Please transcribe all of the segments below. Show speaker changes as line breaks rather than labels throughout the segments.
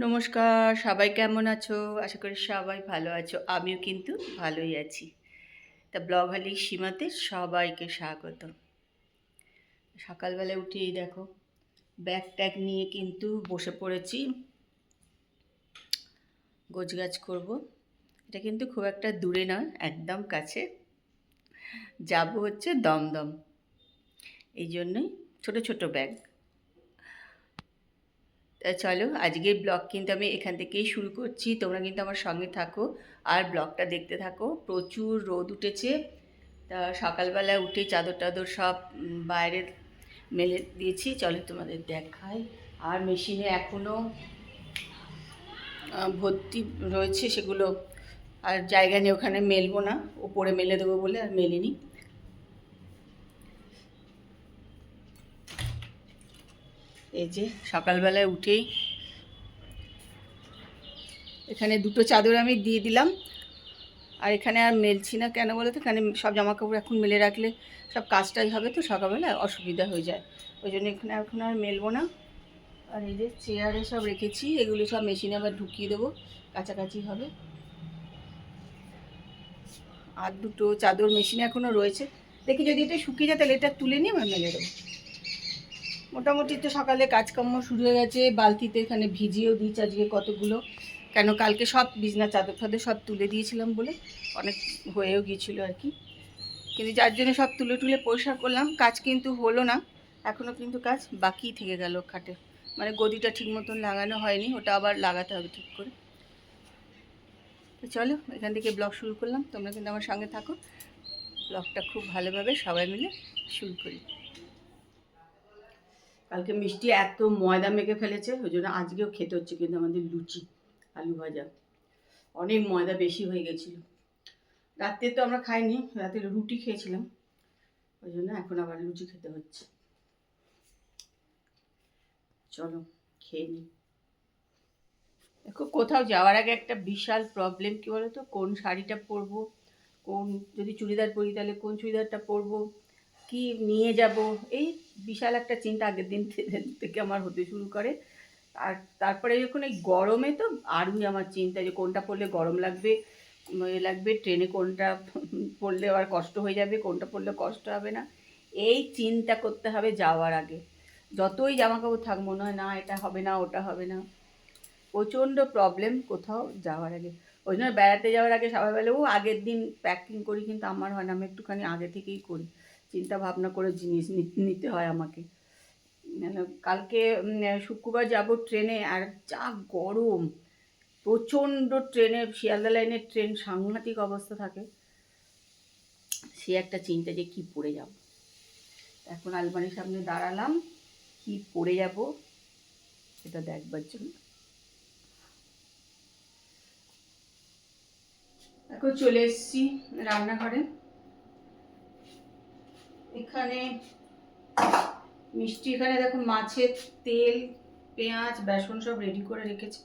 নমস্কার, সবাই কেমন আছো? আশা করি সবাই ভালো আছো, আমিও কিন্তু ভালোই আছি। তা ব্লগ হালি সীমাতে সবাইকে স্বাগত। সকালবেলা উঠেই দেখো, ব্যাগ ট্যাগ নিয়ে কিন্তু বসে পড়েছি। গোছগাছ করব। এটা কিন্তু খুব একটা দূরে নয়, একদম কাছে। যাব হচ্ছে দমদম। এই জন্যই ছোট ছোট ব্যাগ। তা চলো, আজকের ব্লগ কিন্তু আমি এখান থেকেই শুরু করছি। তোমরা কিন্তু আমার সঙ্গে থাকো আর ব্লগটা দেখতে থাকো। প্রচুর রোদ উঠেছে। তা সকালবেলা উঠে চাদর টাদর সব বাইরে মেলে দিয়েছি। চলো তোমাদের দেখাই। আর মেশিনে এখনও ভর্তি রয়েছে সেগুলো। আর জায়গা নিয়ে ওখানে মেলবো না। ওপরে মেলে দেবো বলে আর মেলিনি। এই যে সকালবেলায় উঠেই এখানে দুটো চাদর আমি দিয়ে দিলাম। আর এখানে আর মেলছি না কেন বলো তো? এখানে সব জামা কাপড় এখন মেলে রাখলে সব কাজটাই হবে তো সকালবেলা অসুবিধা হয়ে যায়। ওই জন্য এখানে এখন আর মেলবো না। আর এই যে চেয়ারে সব রেখেছি। এগুলো সব মেশিনে আবার ঢুকিয়ে দেবো। কাছাকাছি হবে। আর দুটো চাদর মেশিনে এখনও রয়েছে। দেখি যদি এটা শুকিয়ে যায় তাহলে এটা তুলে নিয়ে আমি মেলে দেবো। মোটামুটি তো সকালে কাজকর্ম শুরু হয়ে গেছে, বালতিতে এখানে ভিজিয়েও দিয়েছি আজকে কতগুলো। কেন কালকে সব বিছনা, চাদর ফাদর সব তুলে দিয়েছিলাম বলে অনেক হয়েও গিয়েছিল আর কি। কিন্তু যার জন্য সব তুলে তুলে পরিষ্কার করলাম, কাজ কিন্তু হলো না এখনও কিন্তু কাজ বাকি থেকে গেল খাটে। মানে গদিটা ঠিক মতন লাগানো হয়নি, ওটা আবার লাগাতে হবে ঠিক করে। তো চলো, এখান থেকে ব্লগ শুরু করলাম, তোমরা কিন্তু আমার সঙ্গে থাকো। ব্লগটা খুব ভালোভাবে সবাই মিলে শুরু করি। কালকে মিষ্টি এত ময়দা মেখে ফেলেছে, ওই জন্য আজকেও খেতে হচ্ছে কিন্তু আমাদের লুচি, আলু ভাজা। অনেক ময়দা বেশি হয়ে গেছিল। রাত্রে তো আমরা খাইনি, রাতে রুটি খেয়েছিলাম, ওই জন্য এখন আবার লুচি খেতে হচ্ছে। চলো, খেয়ে নিই দেখো কোথাও যাওয়ার আগে একটা বিশাল প্রবলেম কী বলো তো কোন শাড়িটা পরবো? কোন যদি চুড়িদার পরি, তাহলে কোন চুড়িদারটা পরবো? কি নিয়ে যাব? এই বিশাল একটা চিন্তা আগের দিন থেকে আমার হতে শুরু করে। আর তারপরে যখন এই গরমে তো আরই আমার চিন্তা যে কোনটা পরলে গরম লাগবে লাগবে ট্রেনে কোনটা পরলে আবার কষ্ট হয়ে যাবে, কোনটা পরলে কষ্ট হবে না। এই চিন্তা করতে হবে যাওয়ার আগে। যতই জামা কাপড় থাক, মনে হয় না, এটা হবে না, ওটা হবে না। প্রচণ্ড প্রবলেম কোথাও যাওয়ার আগে। ওই জন্য বেড়াতে যাওয়ার আগে সবাই বলে ও আগের দিন প্যাকিং করি, কিন্তু আমার হয় না, আমি একটুখানি আগে থেকেই করি। চিন্তা ভাবনা করে জিনিস নিতে হয় আমাকে। কালকে শুক্রবার যাব ট্রেনে আর যা গরম, প্রচণ্ড ট্রেনে, শিয়ালদা লাইনের ট্রেন সাংঘাতিক অবস্থা থাকে। সে একটা চিন্তা যে কি পড়ে যাব। এখন আলমারির সামনে দাঁড়ালাম, কি পড়ে যাব সেটা দেখবার জন্য। এখন চলে এসেছি রান্নাঘরে। এখানে মিষ্টি, এখানে দেখো মাছের তেল, পেঁয়াজ, বেসন সব রেডি করে রেখেছে।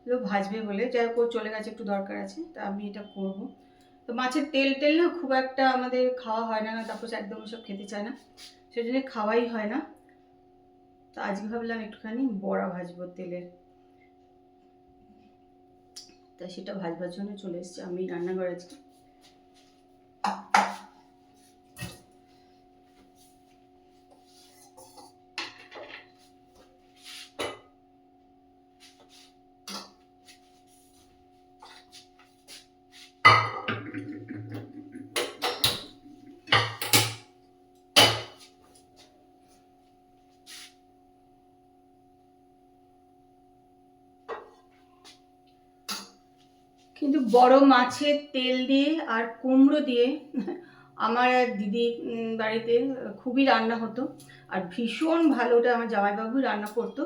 এগুলো ভাজবে বলে। যাই হোক চলে গেছে, একটু দরকার আছে, তা আমি এটা করব। তো মাছের তেল টেল না খুব একটা আমাদের খাওয়া হয় না তারপর একদম সব খেতে চায় না। সেই জন্য খাওয়াই হয় না। তো আজকে ভাবলাম একটুখানি বড়া ভাজবো তেলের। তা সেটা ভাজবার জন্য চলে এসেছি। আমি রান্নাঘরে আজকে কিন্তু বড় মাছের তেল দিয়ে আর কুমড়ো দিয়ে আমার দিদি বাড়িতে খুবই রান্না হতো। আর ভীষণ ভালো ওটা আমার জামাইবাবু রান্না করতো।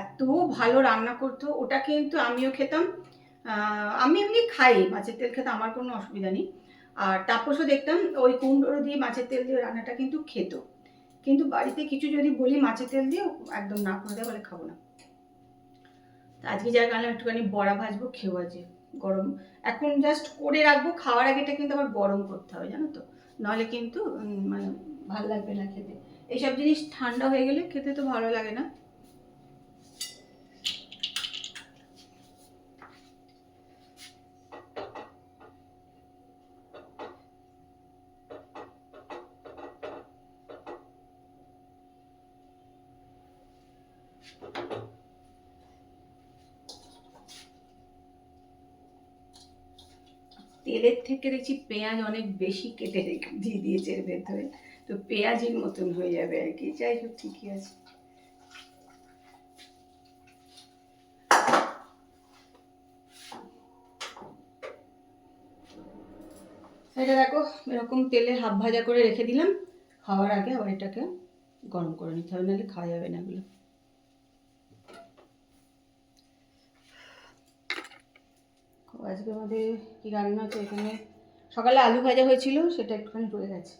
এত ভালো রান্না করতো, ওটা কিন্তু আমিও খেতাম। আমি এমনি খাই, মাছের তেল খেতে আমার কোনো অসুবিধা নেই। আর তাপসও দেখতাম, ওই কুমড়ো দিয়ে মাছের তেল দিয়ে রান্নাটা কিন্তু খেত। কিন্তু বাড়িতে কিছু যদি বলি, মাছের তেল দিয়ে একদম না করে দেয় বলে খাব না। আজকে যার কারণে একটুখানি বড়া ভাজবো, খেয়েও আছে গরম। এখন জাস্ট করে রাখব, খাওয়ার আগেটা কিন্তু আবার গরম করতে হবে, জানো তো? নাহলে কিন্তু মানে ভালো লাগবে না খেতে। এইসব জিনিস ঠান্ডা হয়ে গেলে খেতে তো ভালো লাগে না। Thank you. তেলের থেকে দেখছি পেঁয়াজ অনেক বেশি কেটে দিয়ে দিয়েছে এর ভেতরে। তো পেঁয়াজের মতন হয়ে যাবে আর কি। যাই হোক, ঠিকই আছে। এটা দেখো, এরকম তেলে হাফ ভাজা করে রেখে দিলাম। খাওয়ার আগে আবার এটাকে গরম করে নিতে হবে, নাহলে খাওয়া যাবে না এগুলো। আজকে আমাদের কি রান্না হচ্ছে? এখানে সকালে আলু ভাজা হয়েছিল, সেটা একটুখানি রয়ে গেছে।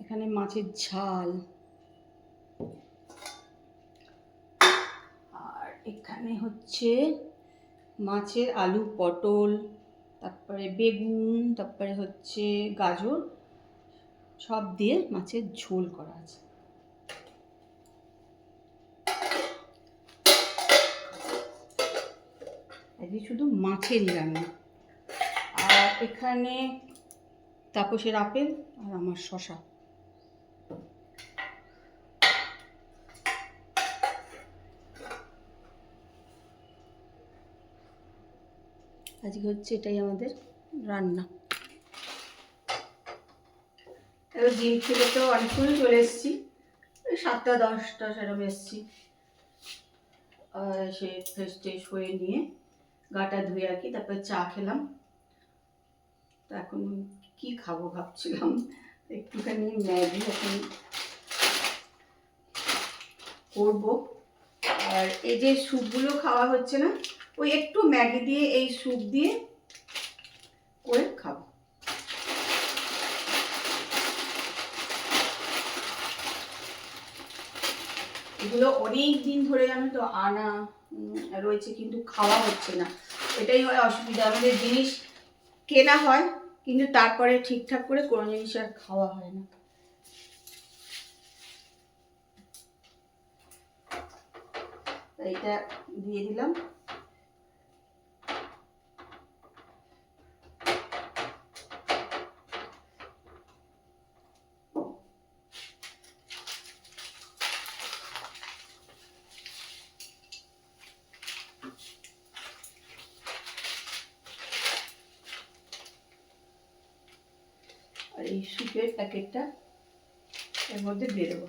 এখানে মাছের ঝাল। আর এখানে হচ্ছে মাছের আলু, পটল, তারপরে বেগুন, তারপরে হচ্ছে গাজর, সব দিয়ে মাছের ঝোল করা আছে। আজকে শুধু মাছেরই রান্না আর এখানে তাপসের আপেল আর আমার শশা। আজকে হচ্ছে এটাই আমাদের রান্না। এবার থেকে তো অনেকক্ষণ চলে এসেছি। ওই সাতটা, দশটা সেরকম এসেছি। সে ফ্রেশ ট্রেশ হয়ে নিয়ে গাটা ধুয়ে আর কি, তারপর চা খেলাম। তো এখন কি খাব ভাবছিলাম, একটুখানি ম্যাগি এখন করব। আর এই যে স্যুপগুলো খাওয়া হচ্ছে না, ওই একটু ম্যাগি দিয়ে, এই স্যুপ দিয়ে করে খাব এগুলো অনেক দিন ধরে আমি তো আনা রয়েছে কিন্তু খাওয়া হচ্ছে না। এটাই হয় অসুবিধা। আমাদের জিনিস কেনা হয়, কিন্তু তারপরে ঠিকঠাক করে কোনো জিনিস আর খাওয়া হয় না। এটা দিয়ে দিলাম। আর এই সুপের প্যাকেটটা এর মধ্যে দিয়ে দেবো।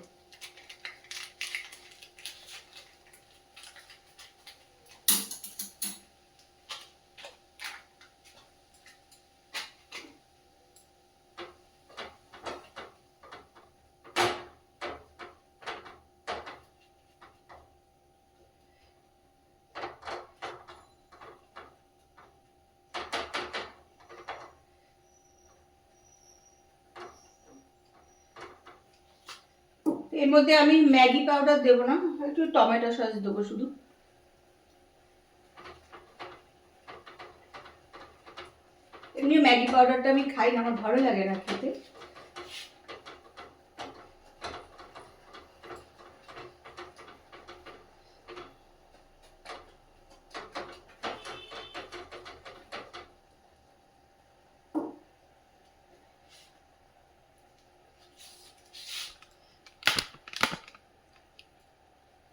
এর মধ্যে আমি ম্যাগি পাউডার দেবো না, একটু টমেটো সস দেবো শুধু। এমনি ম্যাগি পাউডারটা আমি খাই না, আমার ভালো লাগে না খেতে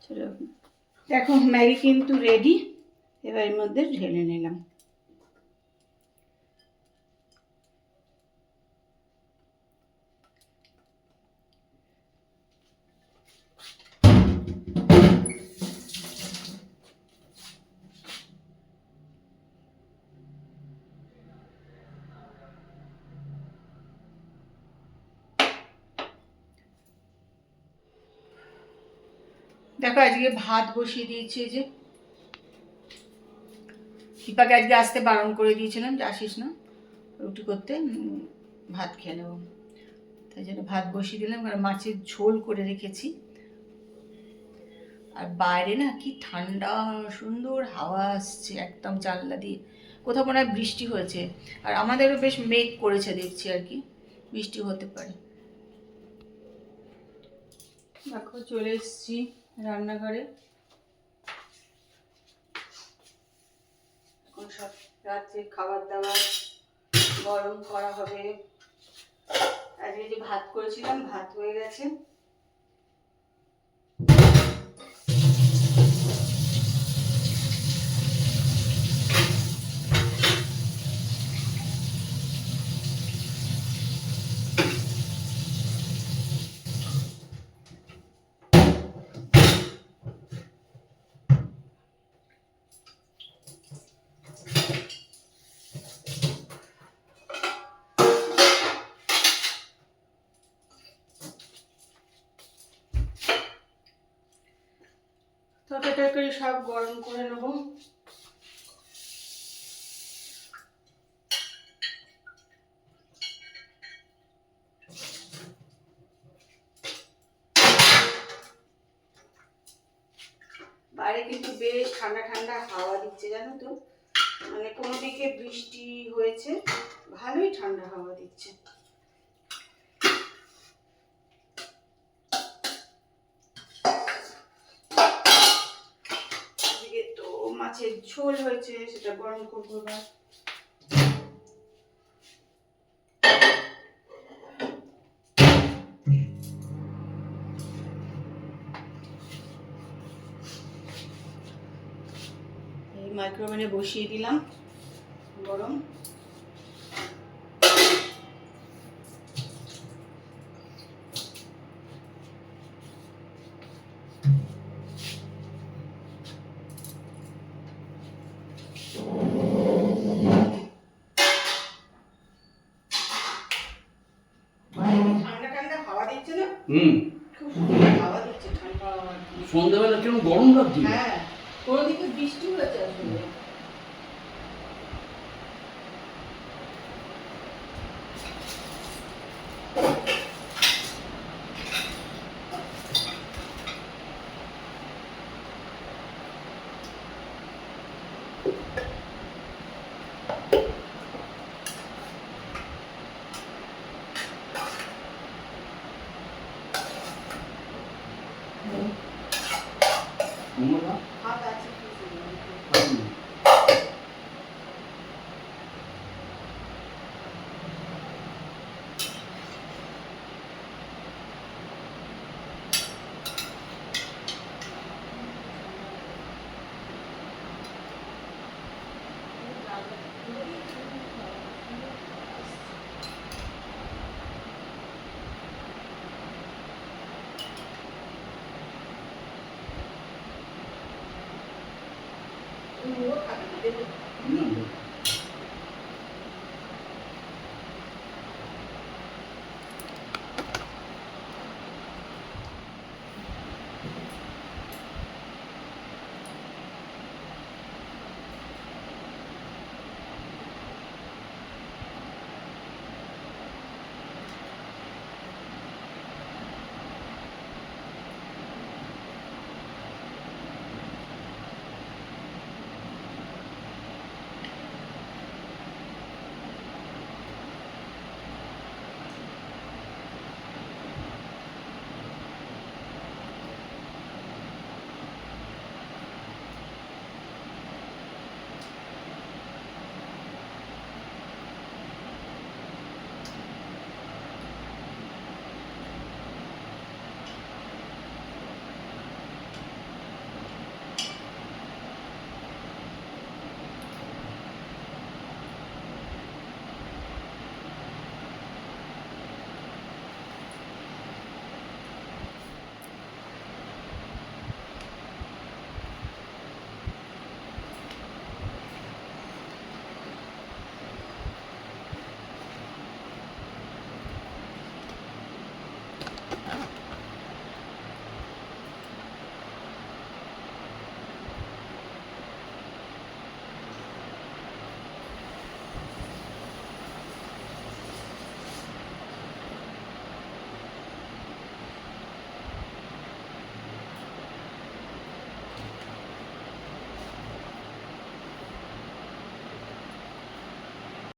চলো। দেখো ম্যাগি কিন্তু রেডি এবার এর মধ্যে ঢেলে নিলাম। দেখো, আজকে ভাত বসিয়ে দিয়েছি যে। দীপাকে আজকে আসতে বারণ করে দিয়েছিলাম যে আসিস না, রুটি করতে ভাত খেয়ে নেব। তাই জন্য ভাত বসিয়ে দিলাম, কারণ মাছের ঝোল করে রেখেছি। আর বাইরে না কি ঠান্ডা, সুন্দর হাওয়া আসছে, একদম জানলা দিয়ে। কোথাও মনে হয় বৃষ্টি হয়েছে। আর আমাদেরও বেশ মেঘ করেছে দেখছি আর কি, বৃষ্টি হতে পারে। দেখো, চলে এসেছি। রান্নাঘরে। এখন সব রাত্রে খাবার দাবার গরম করা হবে। আজকে যে ভাত করেছিলাম, ভাত হয়ে গেছে। তরকারি সব গরম করে নেব। বাইরে কিন্তু বেশ ঠান্ডা ঠান্ডা হাওয়া দিচ্ছে, জানো তো? মানে কোনো দিকে বৃষ্টি হয়েছে, ভালোই ঠান্ডা হাওয়া দিচ্ছে। মাছের ঝোল হয়েছে সেটা গরম করব এবার। মাইক্রোওভেনে বসিয়ে দিলাম গরম বাইরে ঠান্ডা ঠান্ডা হাওয়া দিচ্ছে না
হুম। সন্ধ্যাবেলা কেমন গরম লাগছে
হ্যাঁ কোনো দিকে বৃষ্টি হয়েছে আসলে
তোমরা
হাত আছে কিছু নেই।
হুম।
মুড়ো খাবে না, দেবে।
হুম।